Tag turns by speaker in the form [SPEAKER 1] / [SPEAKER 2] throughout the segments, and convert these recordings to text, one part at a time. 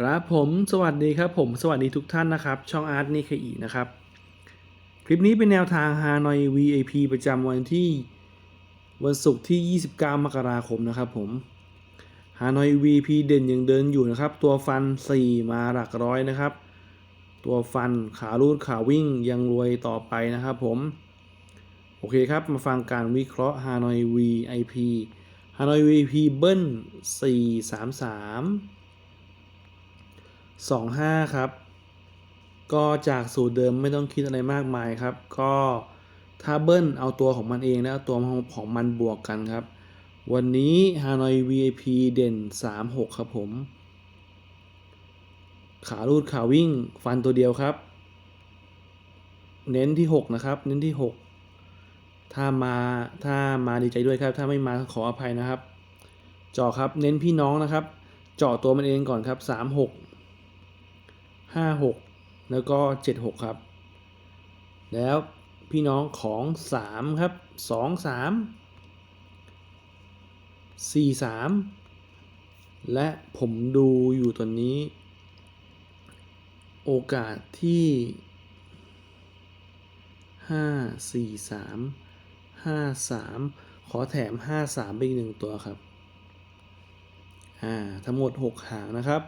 [SPEAKER 1] ครับผมสวัสดีครับผมสวัสดีทุกท่านนะครับ ช่องอาร์ตนี่เคอีนะครับ คลิปนี้เป็นแนวทางฮานอย VIP ประจำวันที่วันศุกร์ที่ 29 มกราคมนะครับผมฮานอย VIP เด่นยังเดินอยู่นะครับ ตัวฟัน 4 มาหลักร้อยนะครับ ตัวฟันขาลูดขาวิ่งยังรวยต่อไปนะครับผม โอเคครับมาฟังการวิเคราะห์ฮานอย VIP ฮานอย VIP เบิ้ล433 25 ครับ ก็จากสูตรเดิมไม่ต้องคิดอะไรมากมายครับ ก็ถ้าเบิ้ลเอาตัวของมันเองแล้วตัวของของมันบวกกันครับ วันนี้ Hanoi VIP เด่น 36 ครับผม ขาลูดขาวิ่งฟันตัวเดียวครับ เน้นที่ 6 นะครับ เน้นที่ 6 ถ้ามาถ้ามาดีใจด้วยครับ ถ้าไม่มาขออภัยนะครับเจาะครับ เน้นพี่น้องนะครับเจาะตัวมันเองก่อนครับ 36 ห้าหกแล้วก็เจ็ดหกครับ แล้วพี่น้องของสามครับสองสามสี่สามและผมดูอยู่ตอนนี้ โอกาสที่ห้าสี่สามห้าสามขอแถมห้าสามไปอีกหนึ่งตัวครับ อ่า ทั้งหมดหกหางนะครับ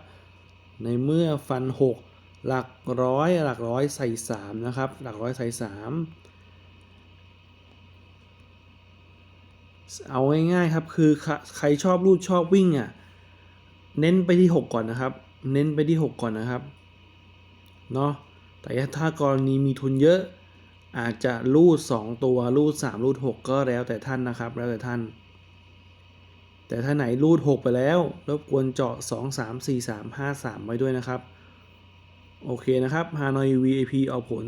[SPEAKER 1] ในเมื่อฟัน 6 หลักร้อยหลักร้อยใส่3นะครับ หลักร้อยใส่3เอาง่ายๆครับคือใครชอบรูดชอบวิ่งอะเน้นไปที่ 6 ก่อนนะครับ เน้นไปที่ 6 ก่อนนะครับเนาะแต่ถ้ากรณีมีทุนเยอะ อาจจะรูด 2 ตัวรูด 3 รูด 6 ก็แล้วแต่ท่านนะครับ แล้วแต่ท่าน แต่ถ้าไหนรูด 6 ไปแล้ว รบกวนเจาะ 2 3 4 3 5 3 ไว้ด้วยนะครับ โอเคนะครับ Hanoi VIP เอาผล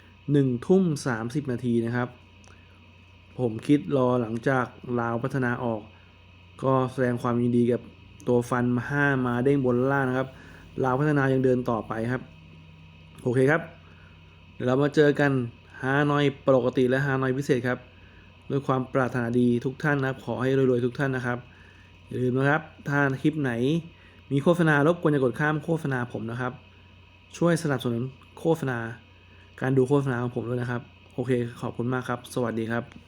[SPEAKER 1] 1 ทุ่ม 30 นาทีนะครับ ผมคิดรอหลังจากลาวพัฒนาออก ก็แสดงความยินดีกับตัวฟันมา5มาเด้งบนล่างนะครับลาวพัฒนายังเดินต่อไปครับ โอเคครับ เดี๋ยวเรามาเจอกันฮานอยปกติและฮานอยพิเศษครับ ด้วยความปรารถนาดีทุกท่านนะครับ ขอให้รวยๆทุกท่านนะครับ อย่าลืมนะครับ ถ้าคลิปไหนมีโฆษณารบกวนอย่ากดข้ามโฆษณาผมนะครับ ช่วยสนับสนุนโฆษณา การดูโฆษณาของผมด้วยนะครับ โอเค ขอบคุณมากครับ สวัสดีครับ